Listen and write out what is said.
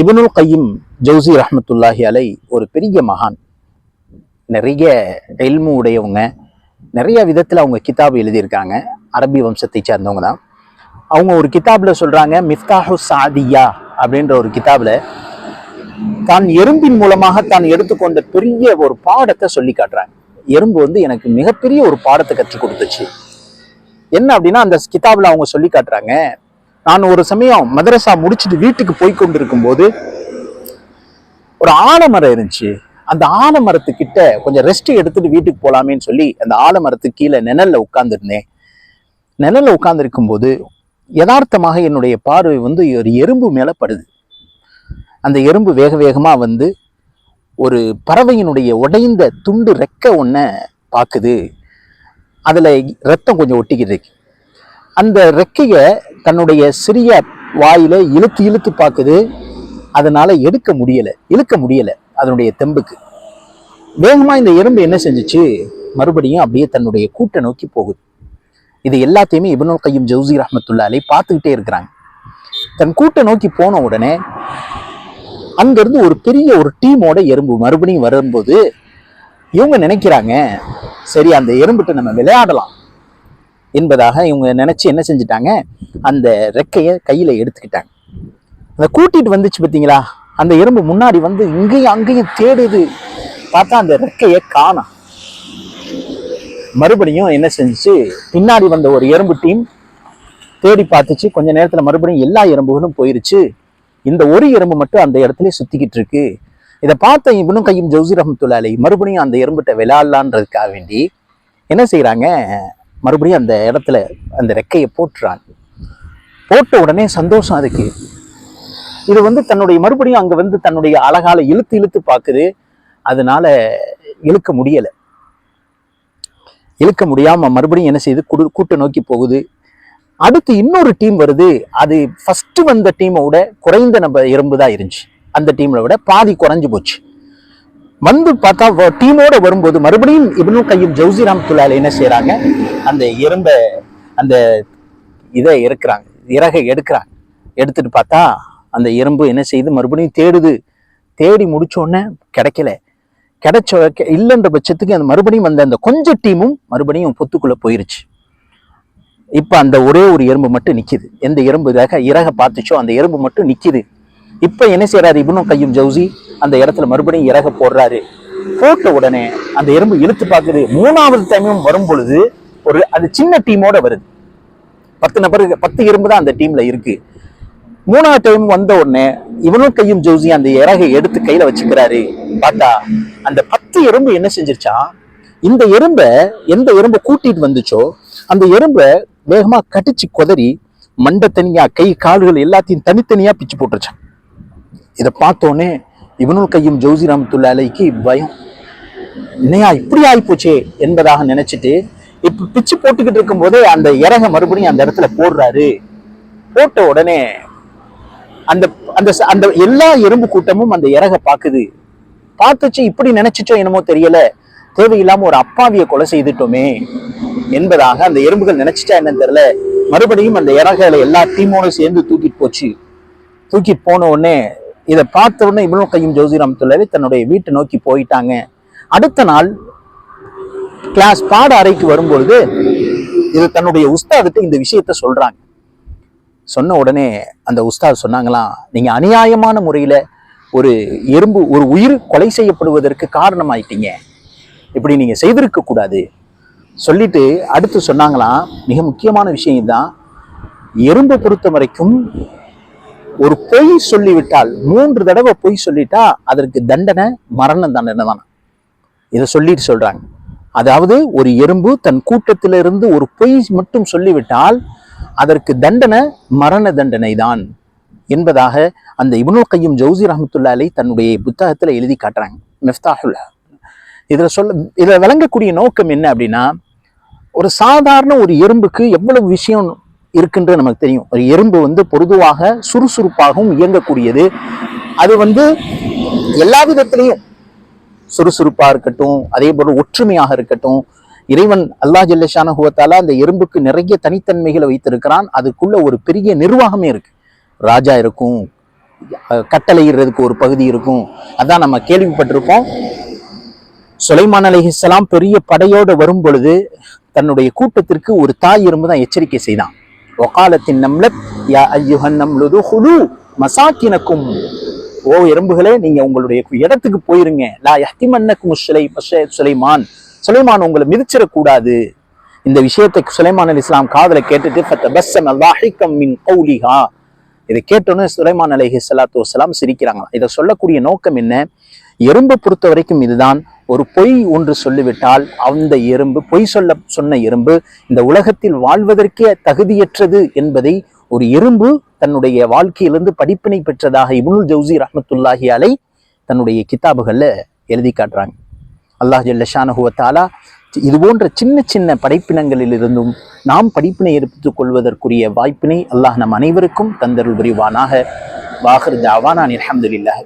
இபனுல் கையும் ஜவுசி ரஹமத்துல்லாஹி அலை ஒரு பெரிய மகான். நிறைய எல்மு உடையவங்க நிறைய விதத்தில் அவங்க கிதாப் எழுதியிருக்காங்க. அரபி வம்சத்தை சேர்ந்தவங்க தான். அவங்க ஒரு கிதாபில் சொல்கிறாங்க மிஃப்தாஹு சாதியா அப்படின்ற ஒரு கிதாபில் தான் எறும்பின் மூலமாக தான் எடுத்துக்கொண்ட பெரிய ஒரு பாடத்தை சொல்லி காட்டுறாங்க. எறும்பு வந்து எனக்கு மிகப்பெரிய ஒரு பாடத்தை கற்றுக் கொடுத்துச்சு. என்ன அப்படின்னா அந்த கிதாபில் அவங்க சொல்லி காட்டுறாங்க நான் ஒரு சமயம் மதரசா முடிச்சுட்டு வீட்டுக்கு போய் கொண்டிருக்கும் போது ஒரு ஆலமரம் இருந்துச்சு. அந்த ஆலமரத்துக்கிட்ட கொஞ்சம் ரெஸ்ட் எடுத்துட்டு வீட்டுக்கு போகலாமேன்னு சொல்லி அந்த ஆலமரத்துக்கு கீழே நிழல்ல உட்காந்துருந்தேன் நிழல்ல உட்காந்துருக்கும் போது யதார்த்தமாக என்னுடைய பார்வை வந்து ஒரு எறும்பு மேலே படுது. அந்த எறும்பு வேக வேகமாக வந்து ஒரு பறவையினுடைய உடைந்த துண்டு ரெக்க ஒன்றை பார்க்குது. அதில் ரத்தம் கொஞ்சம் ஒட்டிக்கிட்டு இருக்கு. அந்த ரெக்கையை தன்னுடைய சிறிய வாயில இழுத்து இழுத்து பார்க்குது அதனால எடுக்க முடியலை இழுக்க முடியலை அதனுடைய தெம்புக்கு. வேகமாக இந்த எறும்பு என்ன செஞ்சுச்சு? மறுபடியும் அப்படியே தன்னுடைய கூட்டை நோக்கி போகுது. இது எல்லாத்தையுமே இபனுல் கையும் ஜவுசி ரஹ்மத்துல்லா அலை பார்த்துக்கிட்டே இருக்கிறாங்க. தன் கூட்டை நோக்கி போன உடனே அங்கேருந்து ஒரு பெரிய ஒரு டீமோட எறும்பு மறுபடியும் வரும்போது இவங்க நினைக்கிறாங்க சரி அந்த எறும்பிட்ட நம்ம விளையாடலாம். என்பதாக இவங்க நினைச்சு என்ன செஞ்சுட்டாங்க? அந்த ரெக்கையை கையில எடுத்துக்கிட்டாங்க. அந்த கூட்டிட்டு வந்துச்சு பார்த்தீங்களா? அந்த எறும்பு முன்னாடி வந்து இங்கேயும் அங்கேயும் தேடுது. பார்த்தா அந்த ரெக்கையை காணும் மறுபடியும் என்ன செஞ்சுச்சு? பின்னாடி வந்த ஒரு எறும்பு டீம் தேடி பார்த்துச்சு. கொஞ்ச நேரத்தில் மறுபடியும் எல்லா எறும்புகளும் போயிருச்சு. இந்த ஒரு எறும்பு மட்டும் அந்த இடத்துல சுத்திக்கிட்டு இருக்கு. இதை பார்த்த இவனும் கையும் ஜவுசி ரஹமத்துல்லாலை மறுபடியும் அந்த எறும்புகிட்ட விளையாடலான்றதுக்காக வேண்டி என்ன செய்கிறாங்க மறுபடியும் அந்த இடத்துல அந்த ரெக்கையை போட்டுறான். போட்ட உடனே சந்தோஷம் அதுக்கு. இது வந்து தன்னுடைய மறுபடியும் அங்க வந்து தன்னுடைய அழகால இழுத்து இழுத்து பார்க்குது. அதனால இழுக்க முடியல. இழுக்க முடியாம மறுபடியும் என்ன செய்யுது குடு கூட்டை நோக்கி போகுது. அடுத்து இன்னொரு டீம் வருது. அது ஃபஸ்ட்டு வந்த டீமை விட குறைந்த நம்ம எறும்பு தான் இருந்துச்சு. அந்த டீமில் விட பாதி குறைஞ்சு போச்சு. வந்து பார்த்தா டீமோட வரும்போது மறுபடியும் இப்னு கையும் ஜவுசி ராமத்துல்லால என்ன செய்யறாங்க அந்த எறும்பை அந்த இதை இறக்குறாங்க இறகை எடுக்கிறாங்க. எடுத்துட்டு பார்த்தா அந்த எறும்பு என்ன செய்யுது மறுபடியும் தேடுது. தேடி முடிச்ச உடனே கிடைக்கல. கிடைச்ச இல்லைன்ற பட்சத்துக்கு அந்த மறுபடியும் அந்த அந்த கொஞ்சம் டீமும் மறுபடியும் பொத்துக்குள்ள போயிருச்சு. இப்போ அந்த ஒரே ஒரு எறும்பு மட்டும் நிற்கிது எந்த எறும்பு இறக இறகை பார்த்துச்சோ அந்த எறும்பு மட்டும் நிற்கிது இப்ப என்ன செய்யறாரு இவனும் கையும் ஜவுசி அந்த இடத்துல மறுபடியும் இறக போடுறாரு. போட்ட உடனே அந்த எறும்பு இழுத்து பார்க்குது. மூணாவது டைமும் வரும் பொழுது ஒரு அது சின்ன டீமோட வருது. பத்து நபர் பத்து எறும்பு தான் அந்த டீம்ல இருக்கு. மூணாவது டைம் வந்த உடனே இவனும் கையும் ஜோசி அந்த இறகை எடுத்து கையில வச்சுக்கிறாரு. பார்த்தா அந்த பத்து எறும்பு என்ன செஞ்சிருச்சா? இந்த எறும்பை எந்த எறும்பை கூட்டிட்டு வந்துச்சோ அந்த எறும்பை வேகமா கடிச்சு கொதறி மண்டை தனியா கை கால்கள் எல்லாத்தையும் தனித்தனியா பிச்சு போட்டுருச்சான் இதை பார்த்தோன்னே இவனுள் கையும் ஜோசி ரஹமத்துல்லா அலைக்கு பயம். என்னையா இப்படி ஆகிப்போச்சே என்பதாக நினைச்சிட்டு இப்ப பிச்சு போட்டுக்கிட்டு இருக்கும் போதே அந்த இறக மறுபடியும் அந்த இடத்துல போடுறாரு. போட்ட உடனே அந்த அந்த அந்த எல்லா எறும்பு கூட்டமும் அந்த இறக பாக்குது பார்த்துச்சு இப்படி நினைச்சிச்சோ என்னமோ தெரியல. தேவையில்லாம ஒரு அப்பாவிய கொலை செய்துட்டோமே என்பதாக அந்த எறும்புகள் நினைச்சிட்டா என்னன்னு தெரியல. மறுபடியும் அந்த இறகளை எல்லா டீமோட சேர்ந்து தூக்கிட்டு போச்சு. தூக்கிட்டு போன உடனே இதை பார்த்த உடனே இப்னு கையும் ஜோசி ரஹமத்துல்லாஹி தன்னுடைய வீட்டை நோக்கி போயிட்டாங்க. அடுத்த நாள் கிளாஸ் பாட அறைக்கு வரும்பொழுது இது தன்னுடைய உஸ்தாதுக்கு இந்த விஷயத்த சொல்றாங்க. சொன்ன உடனே அந்த உஸ்தாத் சொன்னாங்களாம் நீங்க அநியாயமான முறையில ஒரு எறும்பு ஒரு உயிர் கொலை செய்யப்படுவதற்கு காரணமாயிட்டீங்க. இப்படி நீங்க செய்திருக்க கூடாது. சொல்லிட்டு அடுத்து சொன்னாங்களாம் மிக முக்கியமான விஷயம் தான் எறும்பை பொறுத்த வரைக்கும் ஒரு பொய் சொல்லிவிட்டால் மூன்று தடவை பொய் சொல்லிட்டா அதற்கு தண்டனை மரண தண்டனை தான்? இதை சொல்லிட்டு சொல்றாங்க. அதாவது ஒரு எறும்பு தன் கூட்டத்திலிருந்து ஒரு பொய் மட்டும் சொல்லிவிட்டால் அதற்கு தண்டனை மரண தண்டனை தான் என்பதாக அந்த இப்னுல் கையும் ஜவுசி ரஹமத்துல்லா அலை தன்னுடைய புத்தகத்தில் எழுதி காட்டுறாங்க. மிஃப்தாஹுல்லா இதில் சொல்ல இதில் விளங்கக்கூடிய நோக்கம் என்ன அப்படின்னா ஒரு சாதாரண ஒரு எறும்புக்கு எவ்வளவு விஷயம் இருக்குன்றது நமக்கு தெரியும். ஒரு எறும்பு வந்து பொதுவாக சுறுசுறுப்பாகவும் இயங்கக்கூடியது. அது வந்து எல்லா விதத்திலையும் சுறுசுறுப்பா இருக்கட்டும் அதே போல ஒற்றுமையாக இருக்கட்டும் இறைவன் அல்லாஹ் ஜல்லஷான ஹுவத்தால அந்த எறும்புக்கு நிறைய தனித்தன்மைகளை வைத்திருக்கிறான். அதுக்குள்ள ஒரு பெரிய நிர்வாகமே இருக்கு. ராஜா இருக்கும் கட்டளையிடுறதுக்கு ஒரு பகுதி இருக்கும். அதான் நம்ம கேள்விப்பட்டிருப்போம். சுலைமான் அலைஹிஸ்ஸலாம் பெரிய படையோடு வரும் பொழுது தன்னுடைய கூட்டத்திற்கு ஒரு தாய் எறும்பு தான் எச்சரிக்கை செய்தான். ஒகாலத்தின் நம்லத் யா ஐயுஹன் நம்லுது ஹுலு மசாக்கினக்கும் ஓ எறும்புகளே நீங்க உங்களுடைய இடத்துக்கு போயிருங்க. லா யஹ்திமன்னக்கும் சுலை சுலைமான் சுலைமான் உங்களை மிதிச்சிடக்கூடாது. இந்த விஷயத்தை சுலைமான் அலி இஸ்லாம் காதலை கேட்டுட்டு ஃபத்தபஸ்ஸம லாஹிகம் மின் கௌலிஹா இதை கேட்டோன்னு சுலைமான் அலைஹி சலாத்து வலாம் சிரிக்கிறாங்க இதை சொல்லக்கூடிய நோக்கம் என்ன? எறும்பை பொறுத்த வரைக்கும் இதுதான். ஒரு பொய் ஒன்று சொல்லிவிட்டால் அந்த எறும்பு பொய் சொல்ல சொன்ன எறும்பு இந்த உலகத்தில் வாழ்வதற்கே தகுதியற்றது என்பதை ஒரு எறும்பு தன்னுடைய வாழ்க்கையிலிருந்து படிப்பினை பெற்றதாக இபுனுல் ஜவுசி ரஹமத்துல்லாஹி அலை தன்னுடைய கிதாபுகள்ல எழுதி காட்டுறாங்க. அல்லாஹ் ஜல்லஷானஹுவத்தாலா இது போன்ற சின்ன சின்ன படைப்பினங்களில் இருந்தும் நாம் படிப்பினை எடுத்துக் கொள்வதற்குரிய வாய்ப்பினை அல்லாஹ் நம் அனைவருக்கும் தந்தருள் புரிவானாக. தாவா தாவானான் அல்ஹம்துலில்லாஹி